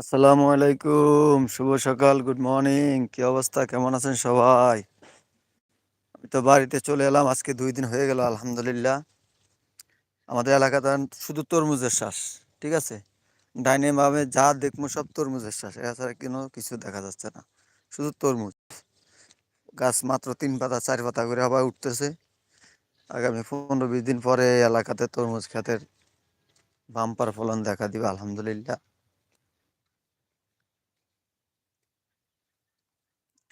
আসসালামু আলাইকুম, শুভ সকাল গুড মর্নিং কি অবস্থা, কেমন আছেন সবাই? আমি তো বাড়িতে চলে এলাম, আজকে দুই দিন হয়ে গেল, আলহামদুলিল্লাহ। আমাদের এলাকাতে শুধু তরমুজের শ্বাস ঠিক আছে? ডাইনে বামে যা দেখব সব তরমুজের শ্বাস এছাড়া কোনো কিছু দেখা যাচ্ছে না, শুধু তরমুজ। গাছ মাত্র তিন পাতা, চার পাতা করে আবার উঠতেছে। আগামী পনেরো বিশ দিন পরে এলাকাতে তরমুজ খাতের বাম্পার ফলন দেখা দিবে, আলহামদুলিল্লাহ।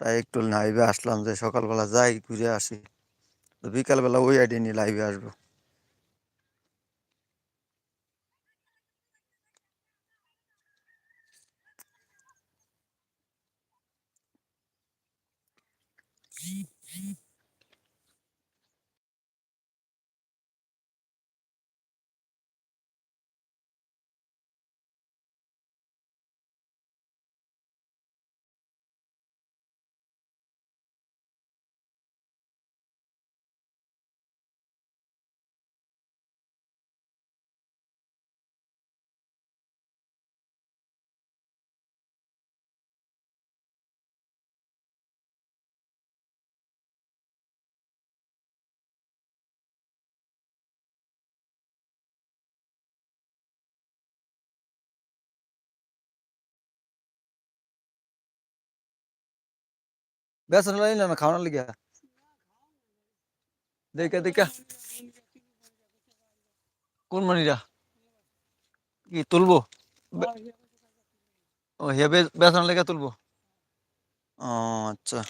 তাই একটু লাইভে আসলাম যে সকালবেলা যাই, ঘুরে আসি। তো বিকালবেলা ওই আইডি নিয়ে লাইভে আসব। বেসন লাই না খাওয়ানোর লিগে দেখে দেখে কোন মনিরা কি তুলবো ও হে বেসন লেগে তুলবো ও আচ্ছা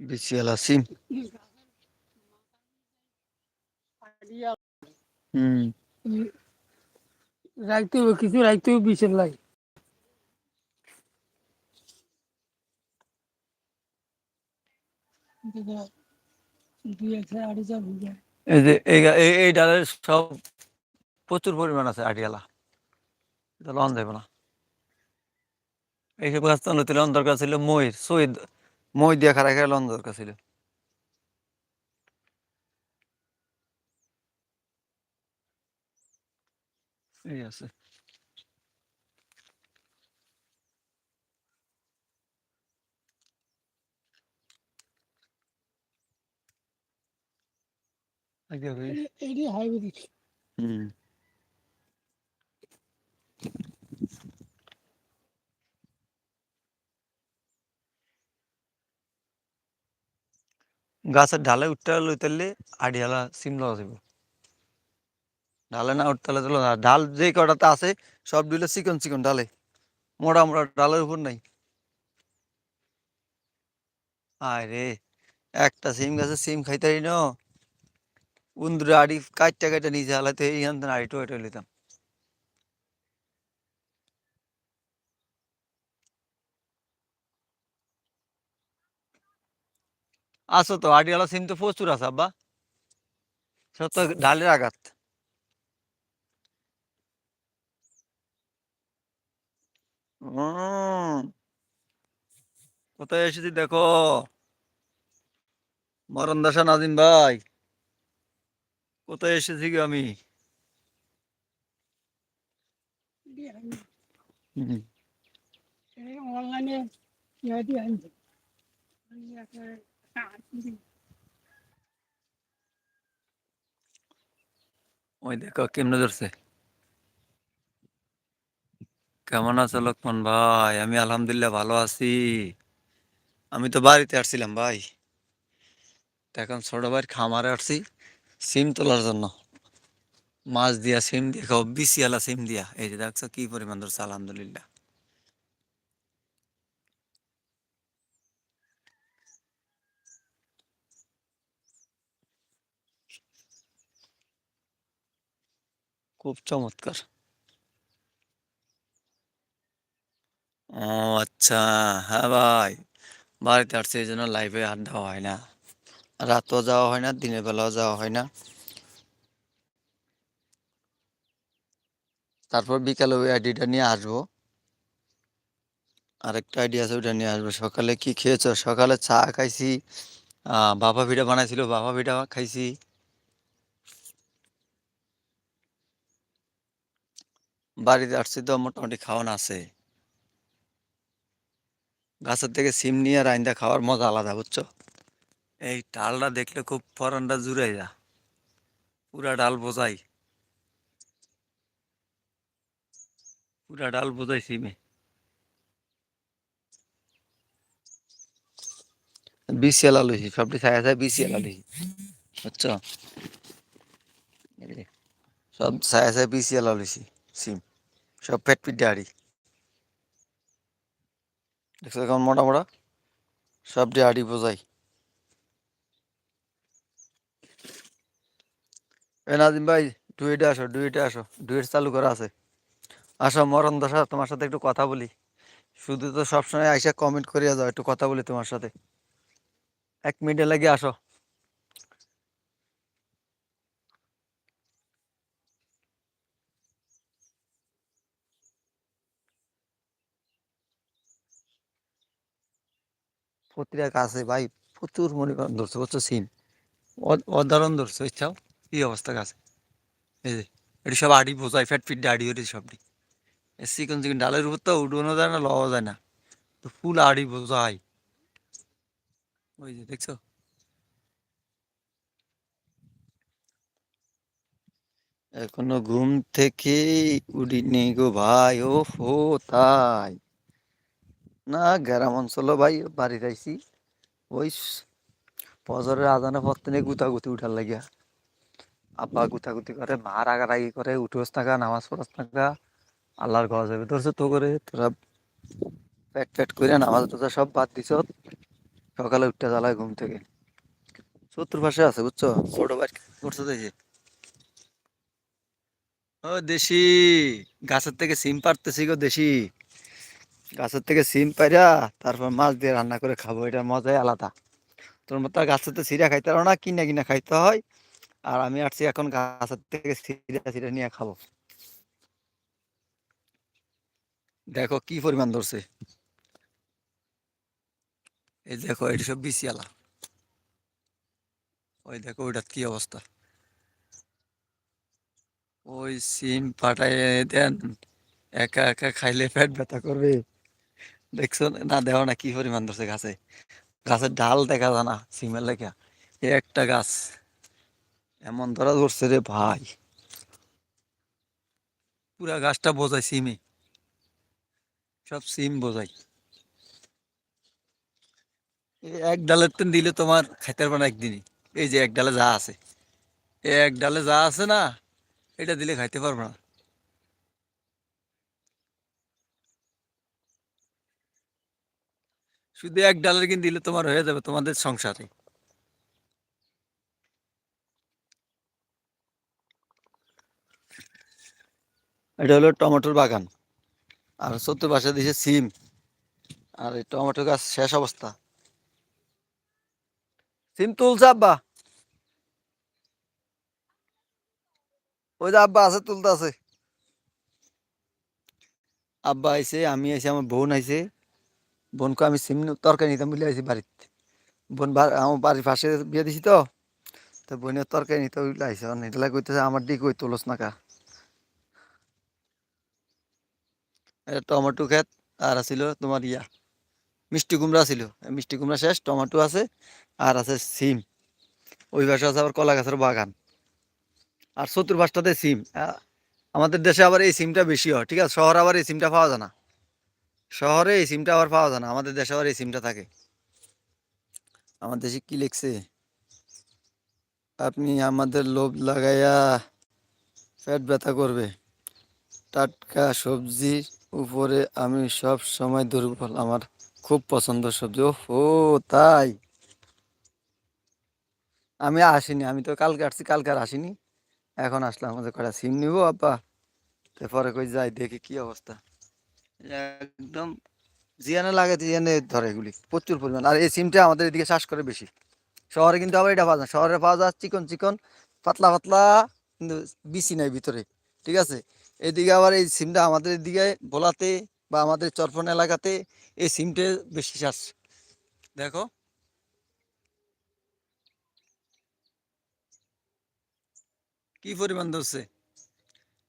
বিসিয়ালা সিম হুম। রাখতে হবে কিছু রাখতে হবে লাই। এই যে ডালের সব প্রচুর পরিমাণ আছে আটিয়ালা এটা লন যাবে না। এইসব গাছ তো লন দরকার ছিল মই সই মই দিয়া খারা খাই লন দরকার ছিল। এই আছে। আগে এটি হাইব্রিড হুম। গাছের ঢালে উঠতে লইতেলে আড়িয়ালা সিম লওয়া যাবে। ঢালে না উঠতে হলে লওয়া- ঢাল যে কটাতে আছে, সব দিলে চিকন চিকন ঢালে মোটা মোটা ডালের উপর নাই। আরে, একটা সিম গাছে, সিম খাইতারি ন। উন্দুরে আড়ি কাটটা কাটটা নিচে হালাতে এই হান আড়ি টো এটা লিতাম আসো তো আড়িয়ালা সিম তো প্রচুর আছে, আব্বা। সব তো ঢালের আঘাত। কোথায় এসেছি দেখো? মরণ দাসা নাজিম ভাই, কোথায় এসেছি গো আমি? অনলাইনে আনছে। ওই দেখো, কেমনে ধরছে? কেমন আছো লক্ষ্মণ ভাই? আমি আলহামদুলিল্লাহ ভালো আছি। আমি তো বাড়িতে আসছিলাম ভাই। এখন ছোট ভাইয়ের খামারে আসছি সিম তোলার জন্য। মাছ দিয়া সিম দিয়ে, খাও বিসিয়ালা সিম দিয়া। এই যে দেখছ কি পরিমাণ ধরছে, আলহামদুলিল্লাহ। খুব চমৎকার। ও আচ্ছা হ্যাঁ ভাই। বাড়িতে আসছে, এই জন্য লাইভে আড্ডা হয় না। রাতও যাওয়া হয় না, দিনের বেলাও যাওয়া হয় না। তারপর বিকালে ওই আইডিটা নিয়ে আসব। আরেকটা আইডিয়া আছে ওটা নিয়ে আসব। সকালে কি খেয়েছো? সকালে চা খাইছি। বাবা পিঠা বানাইছিল, বাবা পিঠা খাইছি। বাড়িতে আসছি তো মোটামুটি খাওয়ানো আছে। গাছের থেকে সিম নিয়ে রাইন্দা খাওয়ার মজা আলাদা, বুঝছ? এই ডালটা দেখলে খুব ফরানটা জুড়ে যা। পুরা ডাল বোঝাই। পুরা ডাল বোঝাই সিমে। বিসিএল আলুছি সবটি ছায়া ছায়া বিসিএল আলুছি বুঝছ? সব ছায়া ছায়া বিসিএল আলুছি সিম। সব পেট পিট ডাড়ি দেখছ কেমন মোটা মোটা সব ডাড়ি বোঝাই। এ নাজিম ভাই ডুয়েটে আসো ডুয়েটে আসো ডুয়েট চালু করা আছে। আসো, মরণ দশা, তোমার সাথে একটু কথা বলি। শুধু তো সবসময় আইসা কমেন্ট করিয়া যাও, একটু কথা বলি তোমার সাথে। এক মিনিটে লাগে আসো। প্রতিটা গাছে ভাই প্রচুর মনে করেন ধরছে, বুঝছ, সিম। অ- অসাধারণ ধরছে ইচ্ছাও কি অবস্থা গাছে এই যে, এটি সব আড়ি বোঝায় ফ্যাট ফিট আড়ি ওটি সবটি। চিকন চিকন ডালের উপর তো উডানো যায় না, লওয়া যায় না। তো ফুল আড়ি বোঝায় ওই যে, দেখছ? এখনও ঘুম থেকে উঠিনি গো ভাই ও হো তাই। না, গ্রাম অঞ্চল ভাই বাড়ি যাইছি। ওই আজানে পর থেকে গুতাগুতি উঠার লাগিয়া। আব্বা গুতাগুতি করে, মা রাগারাগি করে, উঠোস থাকা, নামাজ পড়াস থাকা, আল্লাহর ঘর যাবে। ধরছে তো করে, তোরা প্যাট পেট করে নামাজ টোজা সব বাদ দিছ। সকালে উঠতে জ্বালায় ঘুম থেকে। শত্রুর পাশে আছে, বুঝছ? ছোট ভাই, করছ তো ও দেশি, গাছের থেকে সিম পারতেছি গো দেশি। গাছের থেকে সিম পাইরা তারপর মাছ দিয়ে রান্না করে খাব এটার মজাই আলাদা। তোর মতো গাছের তো সিরা খাইতে পারো না, কিনা কিনা খাইতে হয়। আর আমি আসছি এখন গাছের থেকে সিরা সিরা নিয়ে খাব। দেখো কি পরিমাণ ধরছে। এই দেখো, এটি সব বিসিয়ালা ওই দেখো, ওইটার কি অবস্থা। ওই সিম পাঠায় দেন, একা একা খাইলে পেট ব্যথা করবে। দেখছ? না দেখো না কি পরিমাণ ধরছে গাছে? গাছের ডাল দেখা যায় না, সিমের লেখা। একটা গাছ। এমন ধরা ধরছে রে ভাই। পুরা গাছটা বোঝায় সিমে। সব সিম বোঝাই এক ডালের তেন দিলে তোমার খাইতে পারবে না একদিনই। এই যে এক ডালে যা আছে। এক ডালে যা আছে না, এটা দিলে খাইতে পারবে না। শুধু এক ডালের কিন দিলে তোমার হয়ে যাবে তোমাদের সংসারে। এটা হলো টমেটোর বাগান। আর চতুর্পাশে দিছে সিম। আর এই টমেটো গাছ শেষ অবস্থা। সিম তুলছে আব্বা। ওই যে আব্বা আছে তুলতে আছে আব্বা আইসে আমি আইছি, আমার বোন আইছে। বোনকে আমি সিম তরকারি নিতাম বলে আইছি বাড়িতে। বোন আমার বাড়ির পাশে বিয়ে দিছি তো তো বোনের তরকারি নিতে ওইগুলো আইছে। এটা কইতেছে, আমার দিকে কই তুলস না কা? এটা টমেটো ক্ষেত, আর আছিল তোমার ইয়া, মিষ্টি কুমড়া ছিল মিষ্টি কুমড়া শেষ, টমেটো আছে, আর আছে সিম। ওই পাশে আছে আবার কলা গাছের বাগান। আর চতুর্পাশটাতে সিম। আমাদের দেশে আবার এই সিমটা বেশি হয়, ঠিক আছে? শহরে আবার এই সিমটা পাওয়া যায় না। শহরে এই সিমটা আবার পাওয়া যায় না। আমাদের দেশে আবার এই সিমটা থাকে। আমার দেশে কি লিখছে? আপনি আমাদের লোভ লাগাইয়া পেট ব্যথা করবে। টাটকা সবজির উপরে আমি সব সময় দুর্বল। আমার খুব পছন্দ সবজি। ও তাই? আমি আসিনি। আমি তো কালকে আসছি। কালকে আর আসিনি। এখন আসলাম আমাদের কটা সিম নিব, আব্বা? তারপরে কই যাই, দেখি কি অবস্থা। একদম। জিয়ানে লাগে, জিয়ানে ধরে এগুলি, প্রচুর পরিমাণ। আর এই সিমটা আমাদের এদিকে চাষ করে বেশি। শহরে কিন্তু আবার এটা পাওয়া যায় শহরে পাওয়া যায় চিকন চিকন, পাতলা পাতলা, কিন্তু বিচি নাই ভিতরে, ঠিক আছে? এদিকে আবার এই সিমটা আমাদের এদিকে ভোলাতে বা আমাদের চরফন এলাকাতে এই সিমটে বেশি চাষ। দেখো। কি পরিমাণ ধরছে?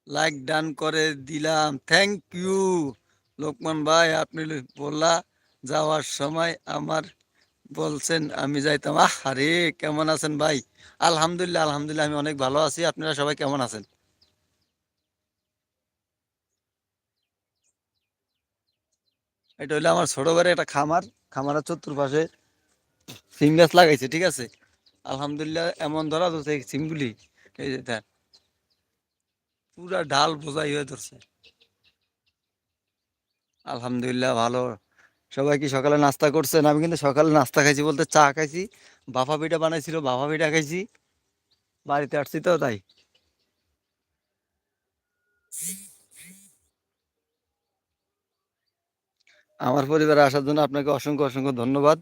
লাইক ডান করে দিলাম। থ্যাংক ইউ লোকমান ভাই, আপনি বললা, যাওয়ার সময় আমার বলছেন, আমি যাইতাম। আহ, আরে, কেমন আছেন ভাই? আলহামদুলিল্লাহ আলহামদুলিল্লাহ, আমি অনেক ভালো আছি। আপনারা সবাই কেমন আছেন? এটা হলো আমার ছোট ভাইয়ের একটা খামার। খামারের চতুর্পাশে সিম গাছ লাগাইছে, ঠিক আছে? আলহামদুলিল্লাহ, এমন ধরা ধরছে সিমগুলি। এই যে পুরা ডাল বোঝাই হয়ে ধরছে। আলহামদুলিল্লাহ, ভালো। সবাই কি সকালে নাস্তা করছেন? আমি কিন্তু সকালে নাস্তা খাইছি বলতে চা খাইছি। বাফা পিঠা বানাইছিল, বাফা পিঠা খাইছি। বাড়িতে আসছি তো তাই। আমার পরিবারে আসার জন্য আপনাকে অসংখ্য অসংখ্য ধন্যবাদ।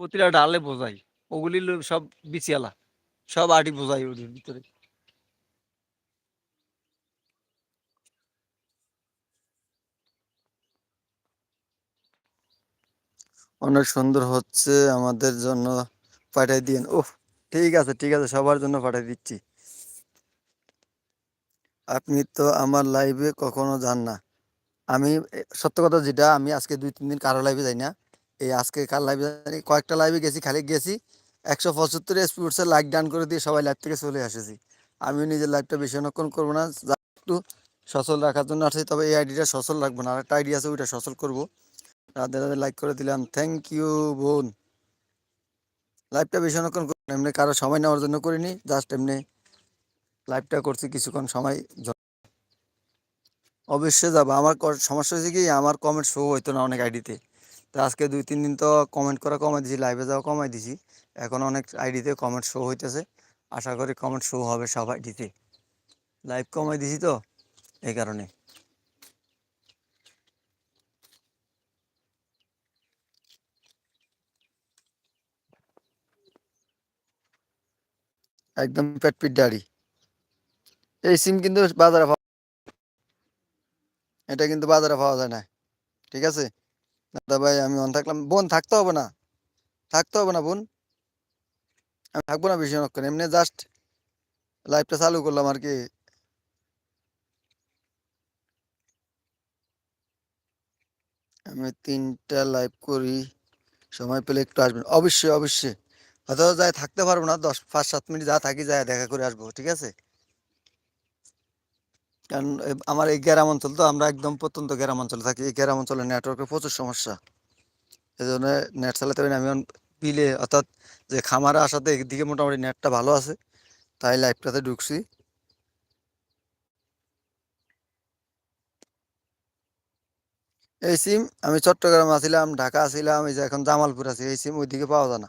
প্রতিটা ডালে বোঝাই। ওগুলি সব বিচিয়ালা সব আটি বোঝাই ওদের ভিতরে। অনেক সুন্দর হচ্ছে আমাদের জন্য পাঠাই দিন ওহ, ঠিক আছে ঠিক আছে, সবার জন্য পাঠাই দিচ্ছি। আপনি তো আমার লাইভে কখনো যান না। আমি সত্য কথা যেটা, আমি আজকে দুই তিন দিন কারও লাইভে যাই না। এই আজকে কার লাইভে জানি কয়েকটা লাইভে গেছি, খালি গেছি। একশো পঁচাত্তর স্পিডসে লাইক ডান করে দিয়ে সবাই লাইভ থেকে চলে এসেছি আমি নিজের লাইভটা বেশি অনেকক্ষণ করব না একটু সচল রাখার জন্য আসছি, তবে এই আইডিটা সচল রাখব না আরেকটা আইডি আছে ওইটা সচল করব। রাধে রাধে লাইক করে দিলাম থ্যাংক ইউ বোন। লাইভটা বেশি অনেকক্ষণ করব এমনি কারও সময় নেওয়ার জন্য করিনি জাস্ট এমনি লাইভটা করছি কিছুক্ষণ সময় অবশ্যই যাব। আমার সমস্যা হয়েছে কি, আমার কমেন্ট শো হইতো না অনেক আইডিতে তো আজকে দুই, তিন দিন তো কমেন্ট করা কমাই দিছি লাইভে যাওয়া কমাই দিছি। এখন অনেক আইডিতে কমেন্ট শো হইতেছে। আশা করি কমেন্ট শো হবে সব আইডিতে লাইভ কমাই দিছি তো, এই কারণে। একদম পেট পিট দাড়ি এই সিম কিন্তু বাজারে পাওয়া এটা কিন্তু বাজারে পাওয়া যায় না। ঠিক আছে? দাদা ভাই, আমি অন থাকলাম। বোন, থাকতে হবে না। থাকতে হবে না বোন। আমি থাকব না বেশি অনেকক্ষণ এমনি জাস্ট লাইভটা চালু করলাম আর কি। আমি তিনটা লাইভ করি। সময় পেলে একটু আসবেন। অবশ্যই অবশ্যই। হয়তো যাই থাকতে পারব না। দশ, পাঁচ, সাত মিনিট যা থাকি যায় দেখা করে আসব। ঠিক আছে? কারণ আমার এই গ্রাম অঞ্চল তো আমরা একদম প্রত্যন্ত গ্রাম অঞ্চলে থাকি। এই গ্রাম অঞ্চলে নেটওয়ার্কের প্রচুর সমস্যা। এই জন্য নেট চালাতে পারি আমি বিলে, অর্থাৎ যে খামারে আসাতে একদিকে মোটামুটি নেটটা ভালো আছে। তাই লাইভটাতে ঢুকছি। এই সিম আমি চট্টগ্রাম আছিলাম, ঢাকা আছিলাম, এই যে এখন জামালপুর আছি। এই সিম ওইদিকে পাওয়া যায় না।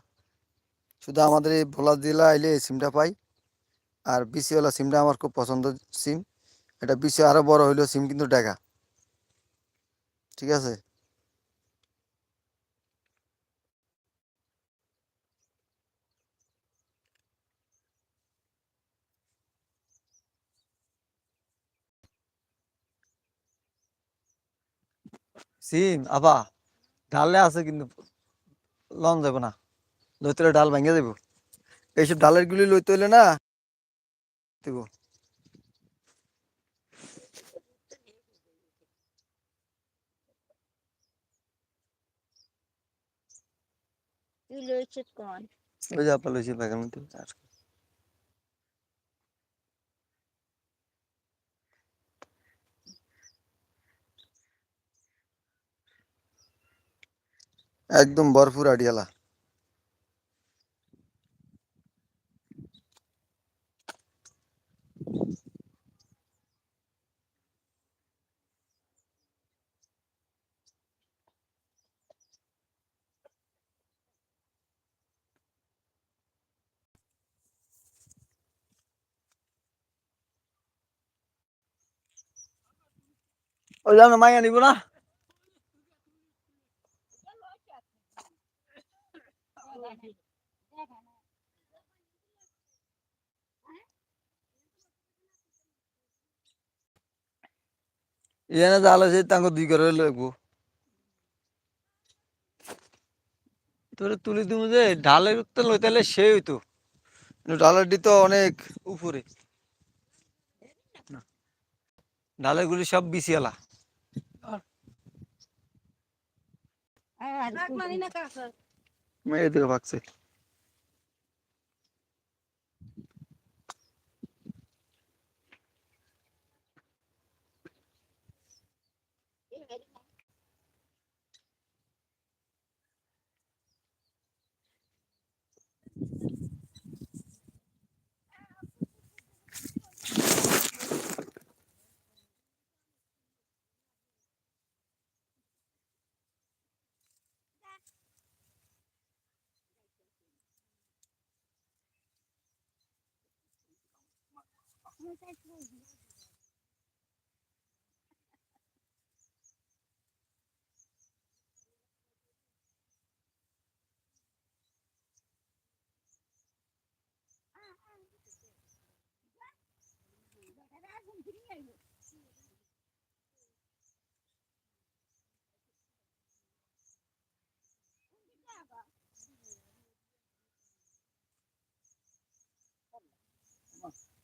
শুধু আমাদের এই ভোলা জেলা আইলে এই সিমটা পাই। আর বিসিওয়ালা সিমটা আমার খুব পছন্দ সিম এটা বিসি আরও বড় হইলেও সিম কিন্তু টাকা। ঠিক আছে? সিম আবা, ডালে আছে কিন্তু লন যাব না। লইতে ডাল ভেঙে দেবো এইসব ডালের গুলি লইতে হলে না দেবো। তুই লইছিস কোন ওই যে আপা লইছি ব্যাগের মধ্যে আর একদম ভরপুর আডিয়ালা ওই জন্য মাইয়া নিব না এনে জাল দুই করে লাগবো তোরে তুলি তুমি যে ঢালের উত্তর লইতালে সে হইতো ঢালেরটি তো অনেক উপরে ঢালের গুলি সব বিছিয়ালা এদিকে ভাগছে। come sei così? Come on.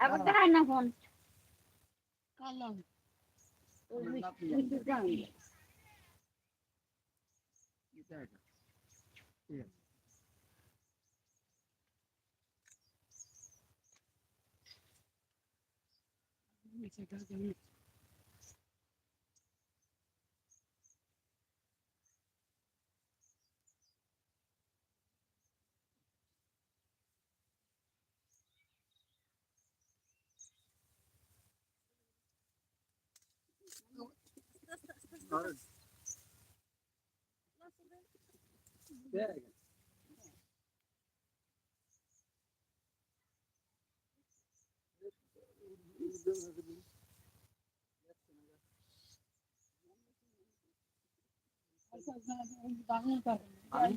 এখন দেখায় না phone. Kalam hard. Yeah. I'm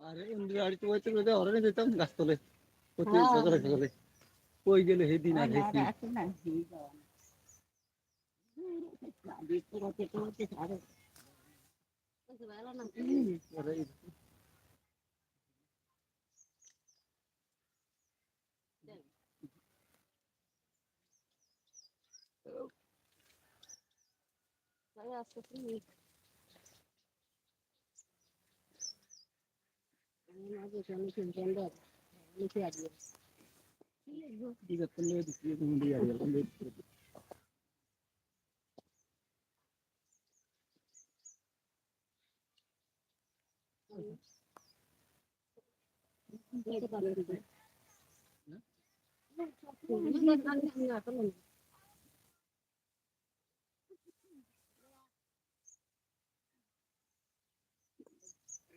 আরে ইন্দ্রিয়া আড়ি তো হইতে হইতে অরনে যেতাম গাছতলে। প্রতি হ্যাঁ। সকালে সকালে। কই গেলে আর দিকে তুলে দিছি মুন্ডি আর రాసుకుంటుంది మీకు Thank you.